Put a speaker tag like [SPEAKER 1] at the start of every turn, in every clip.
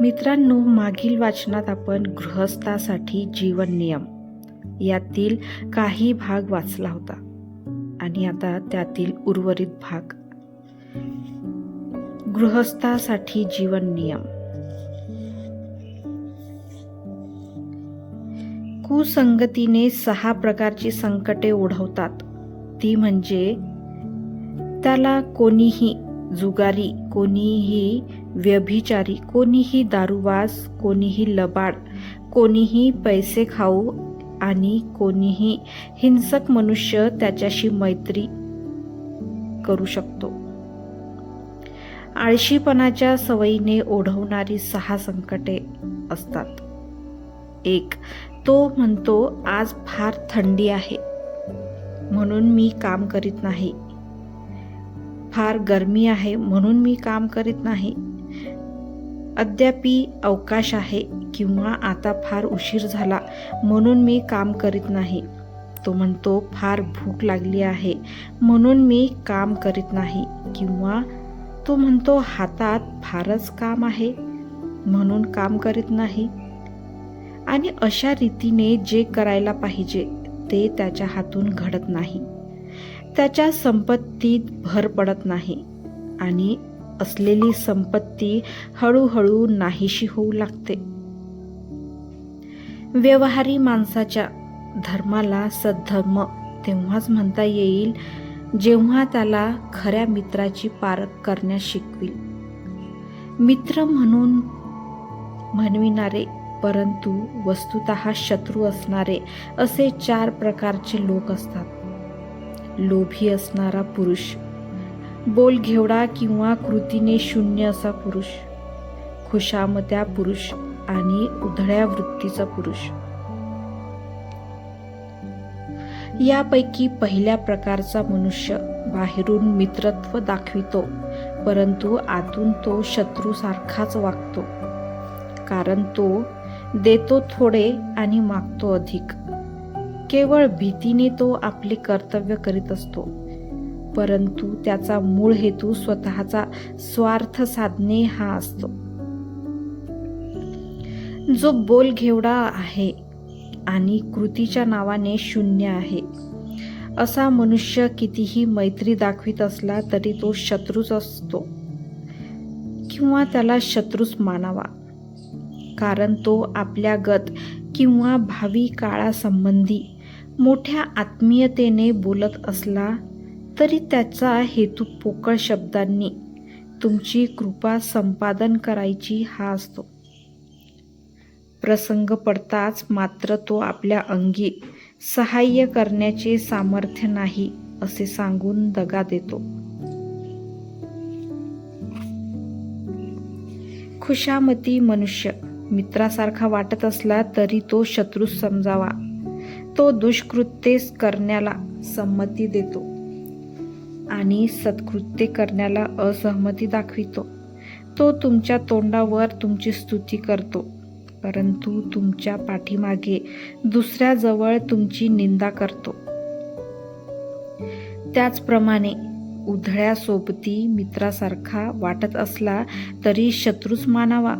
[SPEAKER 1] मित्रांनो मागील वाचनात आपण गृहस्थासाठी जीवन नियम यातील काही भाग वाचला होता. आणि आता त्यातील उर्वरित भाग. गृहस्थासाठी जीवन नियम. कुसंगतीने सहा प्रकारची संकटे ओढवतात. ती म्हणजे त्याला कोणीही जुगारी कोणीही व्यभिचारी कोणीही दारुवास कोणीही लबाड कोणीही पैसे खाऊ आणि कोणीही हिंसक मनुष्य त्याच्याशी मैत्री करू शकतो. आळशीपणाच्या सवयीने ओढवणारी सहा संकटे असतात. एक तो म्हणतो आज फार थंडी आहे. म्हणून मी काम करीत नाही. फार गरमी आहे. म्हणून मी काम करीत नाही. अद्यापी अवकाश आहे किंवा आता फार उशीर झाला म्हणून मी काम करीत नाही. तो म्हणतो फार भूक लागली आहे म्हणून मी काम करीत नाही. किंवा तो म्हणतो हातात फारच काम आहे म्हणून काम करीत नाही. आणि अशा रीतीने जे करायला पाहिजे ते त्याच्या हातून घडत नाही. त्याच्या संपत्तीत भर पडत नाही. आणि असलेली संपत्ती हळूहळू नाहीशी होऊ लागते. व्यवहारी माणसाच्या धर्माला सद्धर्म तेव्हाच म्हणता येईल जेव्हा त्याला खऱ्या मित्राची पारख करण्यास शिकवी मित्र म्हणून म्हणविणारे परंतु वस्तुत शत्रू असणारे असे चार प्रकारचे लोक असतात. लोभी असणारा पुरुष बोल घेवडा किंवा कृतीने शून्य असा पुरुष. खुशामत्या पुरुष आणि उधळ्या वृत्तीचा पुरुष. यापैकी पहिल्या प्रकारचा मनुष्य बाहेरून मित्रत्व दाखवितो परंतु आतून तो शत्रूसारखाच वागतो. कारण तो देतो थोडे आणि मागतो अधिक. केवळ भीतीने तो आपले कर्तव्य करीत असतो. परंतु त्याचा मूळ हेतू स्वतःचा स्वार्थ साधणे हा असतो. जो बोल घेवडा आहे आणि कृतीच्या नावाने शून्य आहे. असा मनुष्य कितीही मैत्री दाखवित असला तरी तो शत्रूच असतो किंवा त्याला शत्रूच मानावा. कारण तो आपल्या गत किंवा भावी काळासंबंधी मोठ्या आत्मीयतेने बोलत असला तरी त्याचा हेतू पोकळ शब्दांनी तुमची कृपा संपादन करायची हा असतो. प्रसंग पडताच मात्र तो आपल्या अंगी सहाय्य करण्याचे सामर्थ्य नाही असे सांगून दगा देतो. खुशामती मनुष्य मित्रासारखा वाटत असला तरी तो शत्रू समजावा. तो दुष्कृत्ये करण्याला संमती देतो. आणि सत्कृत्य करण्याला असहमती दाखवितो. तो तुमच्या तोंडावर तुमची स्तुती करतो. परंतु तुमच्या पाठीमागे दुसऱ्याजवळ तुमची निंदा करतो. त्याचप्रमाणे उधळ्या सोबती मित्रासारखा वाटत असला तरी शत्रूच मानावा.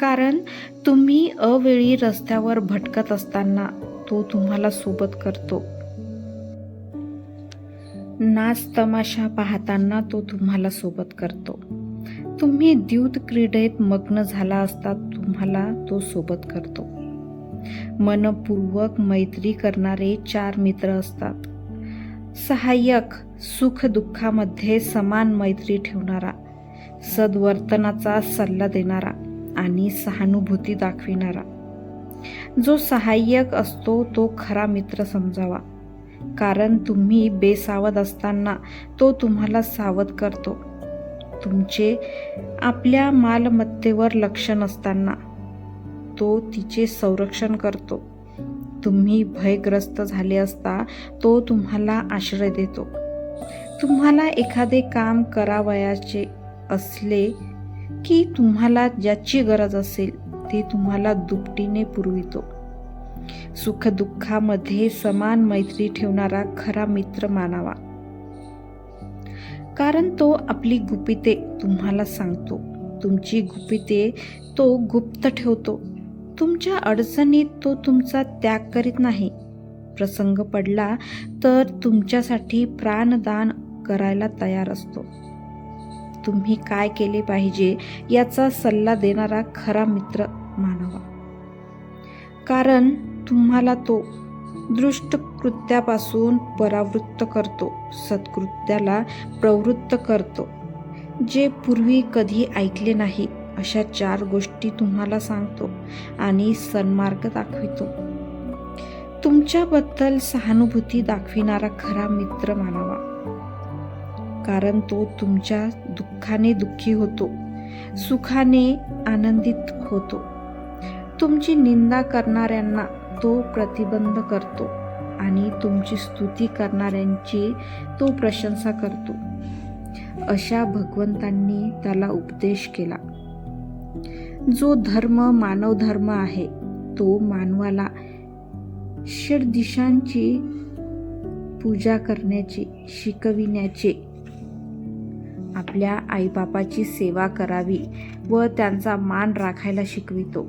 [SPEAKER 1] कारण तुम्ही अवेळी रस्त्यावर भटकत असताना तो तुम्हाला सोबत करतो. नाच तमाशा पाहताना तो तुम्हाला सोबत करतो. तुम्ही द्यूत क्रीडेत मग्न झाला असता तुम्हाला तो सोबत करतो. मनपूर्वक मैत्री करणारे चार मित्र असतात. सहाय्यक सुख दुःखामध्ये समान मैत्री ठेवणारा सद्वर्तनाचा सल्ला देणारा आणि सहानुभूती दाखविणारा. जो सहाय्यक असतो तो खरा मित्र समजावा. कारण तुम्ही बेसावध असताना तो तुम्हाला सावध करतो. तुमचे आपल्या मालमत्तेवर लक्ष नसताना तो तिचे संरक्षण करतो. तुम्ही भयग्रस्त झाले असता तो तुम्हाला आश्रय देतो. तुम्हाला एखादे काम करावयाचे असले की तुम्हाला ज्याची गरज असेल ते तुम्हाला दुपटीने पुरवितो. सुखदुःखामध्ये समान मैत्री ठेवणारा खरा मित्र मानावा. कारण तो आपली गुपिते तुम्हाला सांगतो. तुमची गुपिते तो गुप्त ठेवतो. तुमच्या अडचणीत तो तुमचा त्याग करीत नाही. प्रसंग पडला तर तुमच्यासाठी प्राणदान करायला तयार असतो. तुम्ही काय केले पाहिजे याचा सल्ला देणारा खरा मित्र मानावा. कारण तुम्हाला तो दृष्ट कृत्यापासून परावृत्त करतो सत्कृत्याला प्रवृत्त करतो. जे पूर्वी कधी ऐकले नाही अशा चार गोष्टी तुम्हाला सांगतो आणि सन्मार्ग दाखवितो. तुमच्याबद्दल सहानुभूती दाखविणारा खरा मित्र मानावा. कारण तो तुमच्या दुःखाने दुःखी होतो सुखाने आनंदित होतो. तुमची निंदा करणाऱ्यांना तो प्रतिबंध करतो आणि तुमची स्तुती करणाऱ्यांची तो प्रशंसा करतो. अशा भगवंतांनी त्याला उपदेश केला. जो धर्म मानव धर्म आहे तो मानवाला षडदिशांची पूजा करण्याचे शिकविण्याचे आपल्या आईबापाची सेवा करावी व त्यांचा मान राखायला शिकवितो.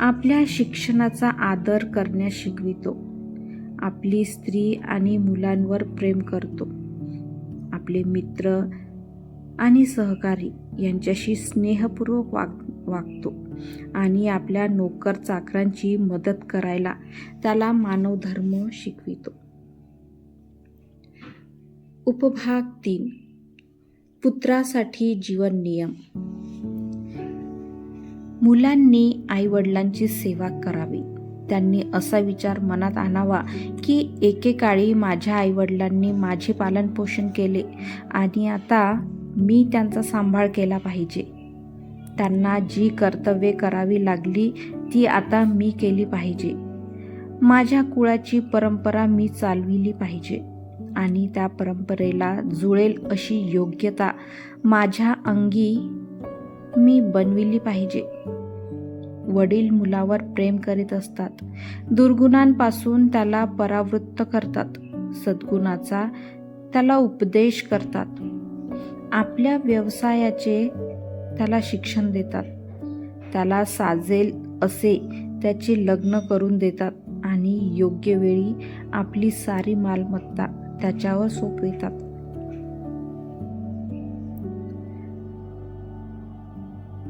[SPEAKER 1] आपल्या शिक्षणाचा आदर करण्यास शिकवितो. आपली स्त्री आणि मुलांवर प्रेम करतो. आपले मित्र आणि सहकारी यांच्याशी स्नेहपूर्वक वाग वागतो आणि आपल्या नोकर चाकरांची मदत करायला त्याला मानवधर्म शिकवितो. उपभाग तीन. पुत्रासाठी जीवन नियम. मुलांनी आईवडिलांची सेवा करावी. त्यांनी असा विचार मनात आणावा की एकेकाळी माझ्या आईवडिलांनी माझे पालनपोषण केले आणि आता मी त्यांचा सांभाळ केला पाहिजे. त्यांना जी कर्तव्ये करावी लागली ती आता मी केली पाहिजे. माझ्या कुळाची परंपरा मी चालविली पाहिजे आणि त्या परंपरेला जुळेल अशी योग्यता माझ्या अंगी मी बनविली पाहिजे. वडील मुलावर प्रेम करीत असतात. दुर्गुणांपासून त्याला परावृत्त करतात. सद्गुणाचा त्याला उपदेश करतात. आपल्या व्यवसायाचे त्याला शिक्षण देतात. त्याला साजेल असे त्याचे लग्न करून देतात आणि योग्य वेळी आपली सारी मालमत्ता त्याच्यावर सोपवितात.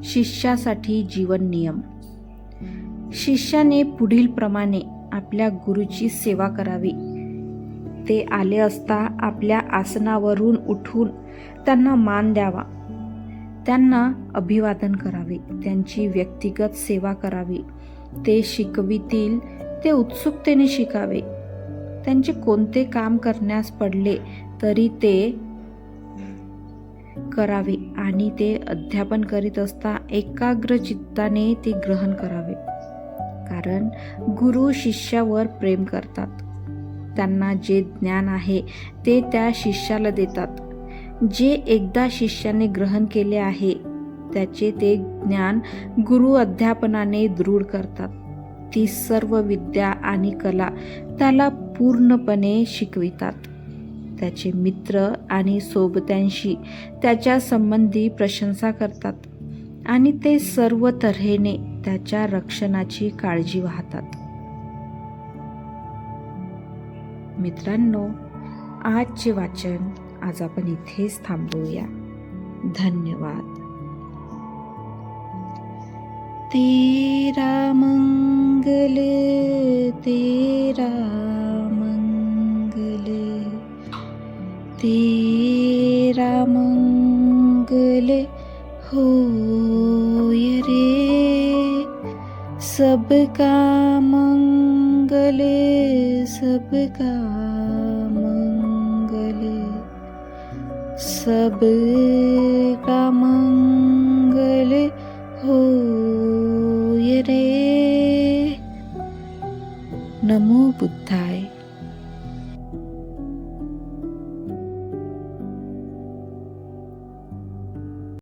[SPEAKER 1] शिष्यासाठी जीवन नियम. शिष्याने पुढील प्रमाणे आपल्या गुरुची सेवा करावी. ते आले असता आपल्या आसनावरून उठून त्यांना मान द्यावा. त्यांना अभिवादन करावे. त्यांची व्यक्तिगत सेवा करावी. ते शिकवितील ते उत्सुकतेने शिकावे. त्यांचे कोणते काम करण्यास पडले तरी ते करावे आणि ते अध्यापन करीत असता एकाग्र चित्ताने ते ग्रहण करावे. कारण गुरु शिष्यावर प्रेम करतात. त्यांना जे ज्ञान आहे ते त्या शिष्याला देतात. जे एकदा शिष्याने ग्रहण केले आहे त्याचे ते ज्ञान गुरु अध्यापनाने दृढ करतात. ती सर्व विद्या आणि कला त्याला पूर्णपणे शिकवितात. त्याचे मित्र आणि सोबत्यांशी त्याच्या संबंधी प्रशंसा करतात आणि ते सर्व तऱ्हेने त्याच्या रक्षणाची काळजी वाहतात. मित्रांनो आजचे वाचन आज आपण इथेच थांबवूया. धन्यवाद. तेरा मंगल तेरा होय रे। सबका मंगल सबका मंगल। सबका मंगल होय रे। नमो बुद्धाय